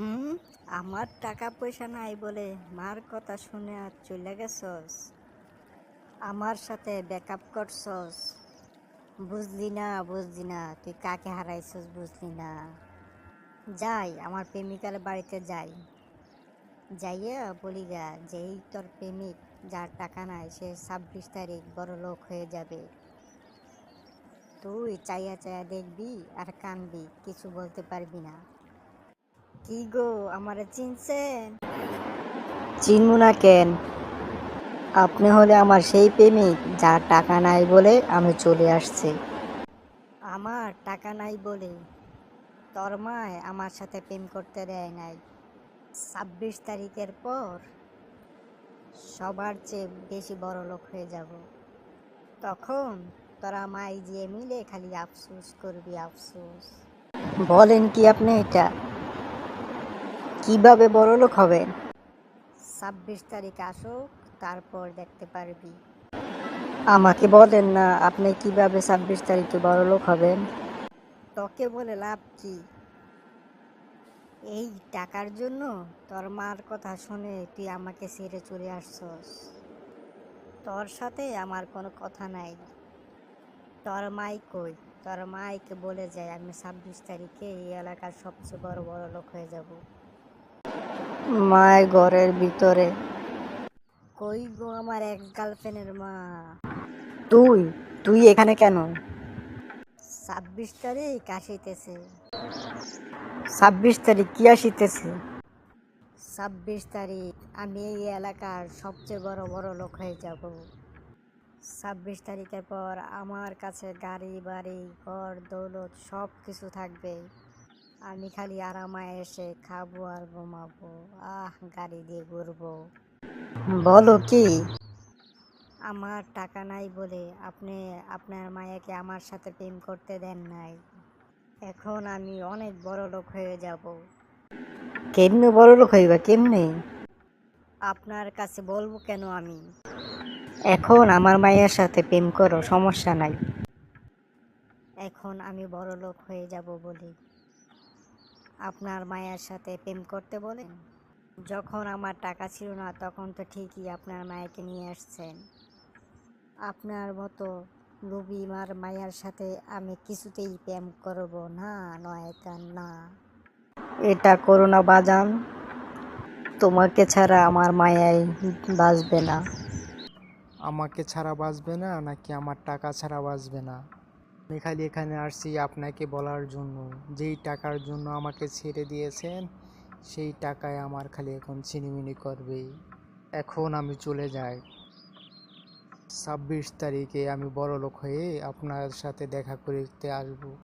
হুম? আমার টাকা পয়সা নাই বলে মার কথা শুনে আর চলে গেছস? আমার সাথে ব্যাকআপ করছস? বুঝলি না বুঝলি না। তুই কাকে হারাইছস বুঝলি না। যাই, আমার প্রেমিকার বাড়িতে যাই। যাইয়া বলি গা যে এই তোর প্রেমিক, যার টাকা নাই, সে ছাব্বিশ তারিখ বড় লোক হয়ে যাবে। তুই চাইয়া চাইয়া দেখবি আর কানবি, কিছু বলতে পারবি না। কি গো আমারে চিনছেন? চিনবো না কেন? আপনি হলে আমার সেই প্রেমিক, যার টাকা নাই বলে আমি চলে আসছি। আমার টাকা নাই বলে তোর মায় আমার সাথে প্রেম করতে দেয় নাই। ছাব্বিশ তারিখের পর সবার চেয়ে বেশি বড় লোক হয়ে যাব। তখন তোরা মাই দিয়ে মিলে খালি আফসোস করবি, আফসোস। বলেন কি আপনি এটা? কীভাবে বড় লোক হবেন ছাব্বিশ তারিখ আসুক তারপর দেখতে পারবি। আমাকে বলেন না আপনি কীভাবে ছাব্বিশ তারিখে বড় লোক হবেন? তোকে বলে লাভ কি? এই টাকার জন্য তোর মার কথা শুনে তুই আমাকে ছেড়ে চলে আসছস। তোর সাথে আমার কোনো কথা নাই। তোর মাই কই? তোর মাইকে বলে যায় আমি ছাব্বিশ তারিখে এই এলাকার সবচেয়ে বড় বড় লোক হয়ে যাব। মায় ঘরের ভিতরে। কই গো আমার এক গার্লফ্রেন্ডের মা? তুই? তুই এখানে কেন? ছাব্বিশ তারিখ আসিতেছে। ছাব্বিশ তারিখ কি আসিতেছে? ছাব্বিশ তারিখ আমি এই এলাকার সবচেয়ে বড় বড় লোক হয়ে যাব। ছাব্বিশ তারিখের পর আমার কাছে গাড়ি বাড়ি ঘর দৌলত সব কিছু থাকবে। আমি খালি আরামায় এসে খাব আর ঘুমাবো। আহ, গাড়ি দিয়ে ঘুরবো। বলো কি? আমার টাকা নাই বলে আপনি আপনার মায়াকে আমার সাথে প্রেম করতে দেন নাই। এখন আমি অনেক বড় লোক হয়ে যাব। কেমনে বড় লোক হইবা, কেমনে? আপনার কাছে বলব কেন আমি? এখন আমার মায়ের সাথে প্রেম করো, সমস্যা নাই। এখন আমি বড় লোক হয়ে যাব বলি। আপনার মায়ের সাথে প্রেম করতে বলেন যখন আমার টাকা ছিল না তখন তো ঠিকই আপনার মায়েকে নিয়ে আসছেন। আপনার মতো রবিমার মায়ের সাথে আমি কিছুতেই প্রেম করব না নয় কান না। এটা করো না বাজান। তোমাকে ছাড়া আমার মায়াই বাঁচবে না। আমাকে ছাড়া বাঁচবে না নাকি আমার টাকা ছাড়া বাঁচবে না? আমি খালি এখানে আসছি আপনাকে বলার জন্য। যেই টাকার জন্য আমাকে ছেড়ে দিয়েছেন, সেই টাকায় আমার খালি এখন ছিনিমিনি করবে। এখন আমি চলে যাই। ছাব্বিশ তারিখে আমি বড়লোক হয়ে আপনার সাথে দেখা করতে আসব।